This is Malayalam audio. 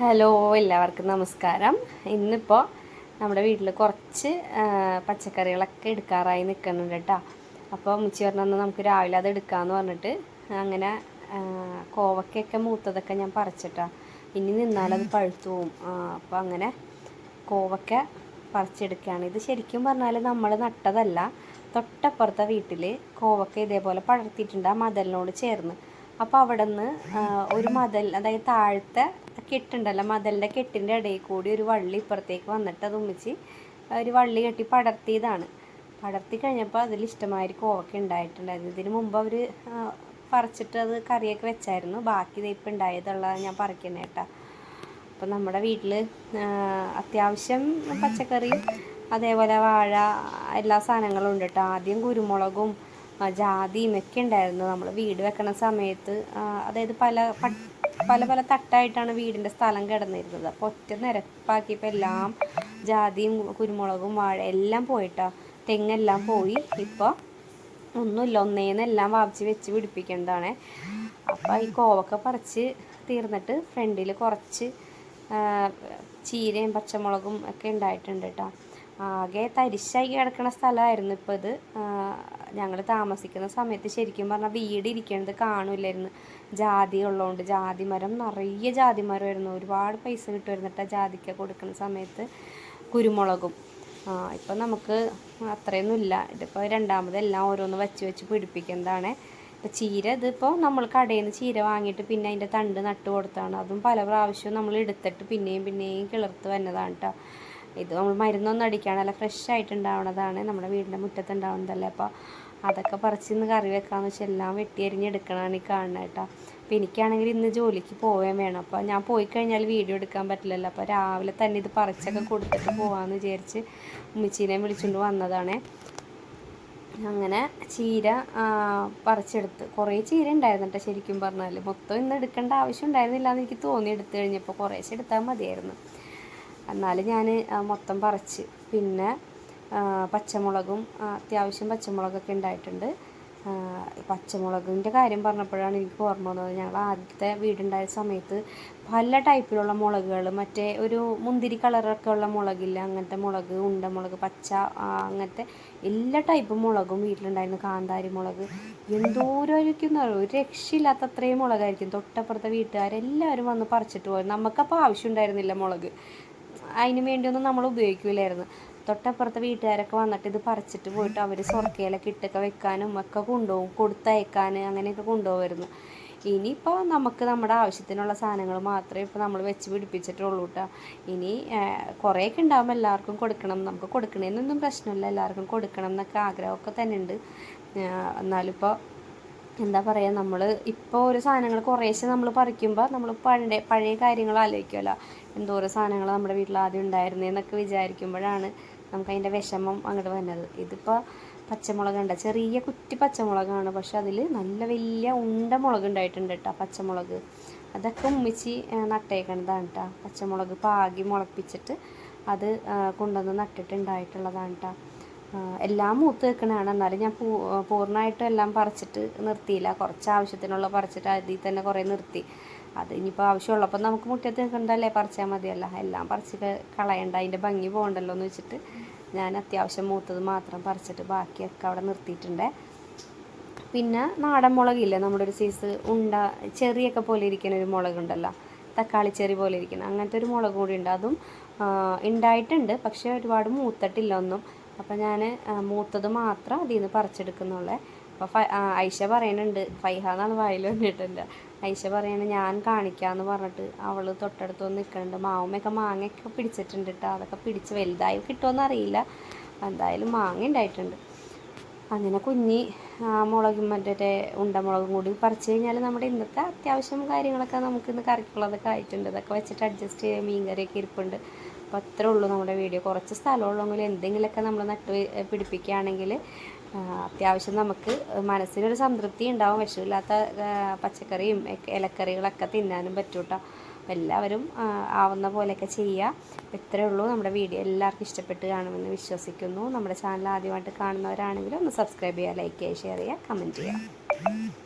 ഹലോ എല്ലാവർക്കും നമസ്കാരം. ഇന്നിപ്പോൾ നമ്മുടെ വീട്ടിൽ കുറച്ച് പച്ചക്കറികളൊക്കെ എടുക്കാറായി നിൽക്കുന്നുണ്ട് കേട്ടോ. അപ്പോൾ മുച്ചി പറഞ്ഞാൽ നമുക്ക് രാവിലെ അത് എടുക്കാമെന്ന് പറഞ്ഞിട്ട് അങ്ങനെ കോവക്കയൊക്കെ മൂത്തതൊക്കെ ഞാൻ പറിച്ചിട്ടാ. ഇനി നിന്നാലത് പഴുത്തു പോവും. അപ്പോൾ അങ്ങനെ കോവക്ക പറിച്ചെടുക്കുകയാണ് ഇത് ശരിക്കും പറഞ്ഞാൽ നമ്മൾ നട്ടതല്ല തൊട്ടപ്പുറത്തെ വീട്ടിൽ കോവക്ക ഇതേപോലെ പടർത്തിയിട്ടുണ്ട് ആ മതലിനോട് ചേർന്ന്. അപ്പോൾ അവിടെ നിന്ന് ഒരു മതൽ അതായത് താഴത്തെ കെട്ടുണ്ടല്ലോ മതലിന്റെ കെട്ടിന്റെ ഇടയിൽ കൂടി ഒരു വള്ളി ഇപ്പുറത്തേക്ക് വന്നിട്ട് അത് ഉമ്മിച്ച് ഒരു വള്ളി കെട്ടി പടർത്തിയതാണ്. പടർത്തി കഴിഞ്ഞപ്പോൾ അതിൽ ഇഷ്ടമായൊരു കോവക്ക ഉണ്ടായിട്ടുണ്ടായിരുന്നു. ഇതിന് മുമ്പ് അവർ പറിച്ചിട്ട് അത് കറിയൊക്കെ വെച്ചായിരുന്നു. ബാക്കി ഇത് ഇപ്പം ഉണ്ടായതുള്ളത് ഞാൻ പറിക്കുന്നത് കേട്ടോ. അപ്പം നമ്മുടെ വീട്ടിൽ അത്യാവശ്യം പച്ചക്കറിയും അതേപോലെ വാഴ എല്ലാ സാധനങ്ങളും ഉണ്ട് കേട്ടോ. ആദ്യം കുരുമുളകും ജാതിയും ഒക്കെ ഉണ്ടായിരുന്നു. നമ്മൾ വീട് വെക്കണ സമയത്ത് അതായത് പല പല പല തട്ടായിട്ടാണ് വീടിന്റെ സ്ഥലം കിടന്നിരുന്നത്. അപ്പോൾ ഒറ്റ നിരപ്പാക്കിയപ്പോൾ എല്ലാം ജാതിയും കുരുമുളകും വാഴ എല്ലാം പോയിട്ടാ. തെങ്ങെല്ലാം പോയി. ഇപ്പോൾ ഒന്നുമില്ല ഒന്നേന്നെല്ലാം വാപിച്ച് വെച്ച് പിടിപ്പിക്കേണ്ടതാണ്. അപ്പോൾ ഈ കോവക്ക പറിച്ച് തീർന്നിട്ട് ഫ്രണ്ടിൽ കുറച്ച് ചീരയും പച്ചമുളകും ഒക്കെ ഉണ്ടായിട്ടുണ്ട് കേട്ടോ ആകെ തരിശായി കിടക്കുന്ന സ്ഥലമായിരുന്നു ഇപ്പോൾ ഇത്. ഞങ്ങൾ താമസിക്കുന്ന സമയത്ത് ശരിക്കും പറഞ്ഞാൽ വീട് ഇരിക്കണത് കാണില്ലായിരുന്നു. ജാതി ഉള്ളതുകൊണ്ട് ജാതി മരം നിറയെ ജാതി മരമായിരുന്നു. ഒരുപാട് പൈസ കിട്ടുമായിരുന്നു കേട്ടോ ജാതിക്ക കൊടുക്കുന്ന സമയത്ത് കുരുമുളകും. ഇപ്പം നമുക്ക് അത്രയൊന്നും ഇല്ല. ഇതിപ്പോൾ രണ്ടാമതെല്ലാം ഓരോന്ന് വെച്ച് വെച്ച് പിടിപ്പിക്കുന്നതാണ്. ഇപ്പം ചീര ഇതിപ്പോൾ നമ്മൾ കടയിൽ നിന്ന് ചീര വാങ്ങിയിട്ട് പിന്നെ അതിന്റെ തണ്ട് നട്ട് കൊടുത്താണ് അതും പല പ്രാവശ്യവും നമ്മൾ എടുത്തിട്ട് പിന്നെയും പിന്നെയും കിളർത്ത് വന്നതാണ് കേട്ടോ ഇത് നമ്മൾ മരുന്നൊന്നും അടിക്കാണല്ല ഫ്രഷ് ആയിട്ട് ഉണ്ടാവുന്നതാണ് നമ്മുടെ വീടിന്റെ മുറ്റത്ത് ഉണ്ടാവുന്നതല്ലേ അപ്പോൾ അതൊക്കെ പറിച്ച് ഇന്ന് കറി വെക്കാമെന്ന് വെച്ചാൽ എല്ലാം വെട്ടിയരിഞ്ഞെടുക്കണമാണ് ഈ കാണുന്നത് കേട്ടോ. അപ്പോൾ എനിക്കാണെങ്കിൽ ഇന്ന് ജോലിക്ക് പോവുകയും വേണം. അപ്പോൾ ഞാൻ പോയി കഴിഞ്ഞാൽ വീഡിയോ എടുക്കാൻ പറ്റില്ലല്ലോ. അപ്പോൾ രാവിലെ തന്നെ ഇത് പറിച്ചൊക്കെ കൊടുത്തിട്ട് പോകാമെന്ന് വിചാരിച്ച് ഉമ്മച്ചീനെ വിളിച്ചുകൊണ്ട് വന്നതാണ്. അങ്ങനെ ചീര പറിച്ചെടുത്ത്. കുറേ ചീര ഉണ്ടായിരുന്നു കേട്ടോ ശരിക്കും പറഞ്ഞാൽ മൊത്തം ഇന്ന് എടുക്കേണ്ട ആവശ്യം ഉണ്ടായിരുന്നില്ല എന്ന് എനിക്ക് തോന്നി എടുത്തു കഴിഞ്ഞപ്പോൾ. കുറേശ്ശെ എടുത്താൽ മതിയായിരുന്നു. എന്നാലും ഞാൻ മൊത്തം പറിച്ച്. പിന്നെ പച്ചമുളകും അത്യാവശ്യം പച്ചമുളകൊക്കെ ഉണ്ടായിട്ടുണ്ട് പച്ചമുളകിന്റെ കാര്യം പറഞ്ഞപ്പോഴാണ് എനിക്ക് ഓർമ്മ വന്നത്. ഞങ്ങൾ ആദ്യത്തെ വീടുണ്ടായ സമയത്ത് പല ടൈപ്പിലുള്ള മുളകുകൾ മറ്റേ ഒരു മുന്തിരി കളറൊക്കെ ഉള്ള മുളകില്ല അങ്ങനത്തെ മുളക് ഉണ്ടമുളക് പച്ച അങ്ങനത്തെ എല്ലാ ടൈപ്പ് മുളകും വീട്ടിലുണ്ടായിരുന്നു. കാന്താരി മുളക്. എന്തോരമായിരിക്കും ഒരു രക്ഷയില്ലാത്ത അത്രയും മുളകായിരിക്കും. തൊട്ടപ്പുറത്തെ വീട്ടുകാരെല്ലാവരും വന്ന് പറിച്ചിട്ട് പോയി. നമുക്കപ്പോൾ ആവശ്യം ഉണ്ടായിരുന്നില്ല മുളക്. അതിന് വേണ്ടിയൊന്നും നമ്മൾ ഉപയോഗിക്കില്ലായിരുന്നു തൊട്ടപ്പുറത്തെ വീട്ടുകാരൊക്കെ വന്നിട്ട് ഇത് പറിച്ചിട്ട് പോയിട്ട് അവർ സ്വർക്കയിലൊക്കെ ഇട്ടൊക്കെ വെക്കാനും ഒക്കെ കൊണ്ടുപോകും. കൊടുത്തയക്കാൻ അങ്ങനെയൊക്കെ കൊണ്ടുപോകുമായിരുന്നു. ഇനിയിപ്പോൾ നമുക്ക് നമ്മുടെ ആവശ്യത്തിനുള്ള സാധനങ്ങൾ മാത്രമേ ഇപ്പോൾ നമ്മൾ വെച്ച് പിടിപ്പിച്ചിട്ടുള്ളൂ കേട്ടോ. ഇനി കുറേയൊക്കെ ഉണ്ടാകുമ്പോൾ എല്ലാവർക്കും കൊടുക്കണം. നമുക്ക് കൊടുക്കണേന്നൊന്നും പ്രശ്നമില്ല. എല്ലാവർക്കും കൊടുക്കണം എന്നൊക്കെ ആഗ്രഹമൊക്കെ തന്നെ ഉണ്ട് എന്നാലിപ്പോൾ എന്താ പറയുക നമ്മൾ ഇപ്പോൾ ഒരു സാധനങ്ങൾ കുറേശ്ശെ നമ്മൾ പറിക്കുമ്പോൾ നമ്മൾ പണ്ടേ പഴയ കാര്യങ്ങൾ ആലോചിക്കുമല്ലോ എന്തോരോ സാധനങ്ങൾ നമ്മുടെ വീട്ടിൽ ആദ്യം ഉണ്ടായിരുന്നതെന്നൊക്കെ വിചാരിക്കുമ്പോഴാണ് നമുക്ക് അതിന്റെ വിഷമം അങ്ങോട്ട് വന്നത്. ഇതിപ്പോൾ പച്ചമുളക് ഉണ്ട് ചെറിയ കുറ്റി പച്ചമുളകാണ്. പക്ഷെ അതിൽ നല്ല വലിയ ഉണ്ട മുളക് ഉണ്ടായിട്ടുണ്ട് കേട്ടോ പച്ചമുളക്. അതൊക്കെ ഉമ്മിച്ച് നട്ടേക്കണതാണ് കേട്ടോ പച്ചമുളക് പാകി മുളപ്പിച്ചിട്ട് അത് കൊണ്ടുവന്ന് നട്ടിട്ടുണ്ടായിട്ടുള്ളതാണ് കേട്ടോ എല്ലാം മൂത്ത് വെക്കണതാണ് എന്നാലും ഞാൻ പൂർണമായിട്ടും എല്ലാം പറിച്ചിട്ട് നിർത്തിയില്ല. കുറച്ച് ആവശ്യത്തിനുള്ള പറിച്ചിട്ട് അതിൽ തന്നെ കുറേ നിർത്തി. അത് ഇനിയിപ്പോൾ ആവശ്യമുള്ളപ്പോൾ നമുക്ക് മുറ്റത്ത് നിൽക്കണ്ടല്ലേ? പറിച്ചാൽ മതിയല്ല. എല്ലാം പറിച്ച് ക- കളയണ്ട. അതിന്റെ ഭംഗി പോകണ്ടല്ലോ എന്ന് വെച്ചിട്ട് ഞാൻ അത്യാവശ്യം മൂത്തത് മാത്രം പറിച്ചിട്ട് ബാക്കിയൊക്കെ അവിടെ നിർത്തിയിട്ടുണ്ട്. പിന്നെ നാടൻ മുളകില്ലേ? നമ്മുടെ ഒരു സൈസ് ഉണ്ട ചെറിയൊക്കെ പോലെ ഇരിക്കുന്ന ഒരു മുളകുണ്ടല്ലോ. തക്കാളി ചെറി പോലെ ഇരിക്കുന്ന അങ്ങനത്തെ ഒരു മുളക് കൂടി ഉണ്ട്. അതും ഉണ്ടായിട്ടുണ്ട് പക്ഷേ ഒരുപാട് മൂത്തട്ടില്ല ഒന്നും. അപ്പം ഞാൻ മൂത്തത് മാത്രം അതിൽ നിന്ന് പറിച്ചെടുക്കുന്നുള്ളേ. അപ്പോൾ ഫ ഐഷ പറയുന്നുണ്ട് ഫൈഹ എന്നാണ് വായിൽ വന്നിട്ടുണ്ട് ഐഷ പറയണ ഞാൻ കാണിക്കാമെന്ന് പറഞ്ഞിട്ട് അവൾ തൊട്ടടുത്ത് വന്ന് നിൽക്കുന്നുണ്ട് മാവുമൊക്കെ മാങ്ങയൊക്കെ പിടിച്ചിട്ടുണ്ട് കേട്ടോ അതൊക്കെ പിടിച്ച് വലുതായി കിട്ടുമെന്ന് അറിയില്ല. എന്തായാലും മാങ്ങ ഉണ്ടായിട്ടുണ്ട് അങ്ങനെ കുഞ്ഞി മുളകും മറ്റേ ഉണ്ടമുളകും കൂടി പറിച്ച് കഴിഞ്ഞാൽ നമ്മുടെ ഇന്നത്തെ അത്യാവശ്യം കാര്യങ്ങളൊക്കെ നമുക്ക് ഇന്ന് കറിക്കുള്ളതൊക്കെ ആയിട്ടുണ്ട്. അതൊക്കെ വെച്ചിട്ട് അഡ്ജസ്റ്റ് ചെയ്യാൻ മീൻ കറിയൊക്കെ ഇരിപ്പുണ്ട്. അപ്പോൾ അത്രേ ഉള്ളൂ നമ്മുടെ വീഡിയോ. കുറച്ച് സ്ഥലമുള്ളെങ്കിൽ എന്തെങ്കിലുമൊക്കെ നമ്മൾ നട്ട് പിടിപ്പിക്കുകയാണെങ്കിൽ അത്യാവശ്യം നമുക്ക് മനസ്സിനൊരു സംതൃപ്തി ഉണ്ടാവും. വിഷമില്ലാത്ത പച്ചക്കറിയും ഇലക്കറികളൊക്കെ തിന്നാനും പറ്റും കേട്ടോ എല്ലാവരും ആവുന്ന പോലെയൊക്കെ ചെയ്യുക. ഇത്രയേ ഉള്ളൂ നമ്മുടെ വീഡിയോ. എല്ലാവർക്കും ഇഷ്ടപ്പെട്ട് കാണുമെന്ന് വിശ്വസിക്കുന്നു. നമ്മുടെ ചാനൽ ആദ്യമായിട്ട് കാണുന്നവരാണെങ്കിൽ ഒന്ന് സബ്സ്ക്രൈബ് ചെയ്യുക ലൈക്ക് ചെയ്യുക ഷെയർ ചെയ്യുക കമന്റ് ചെയ്യുക.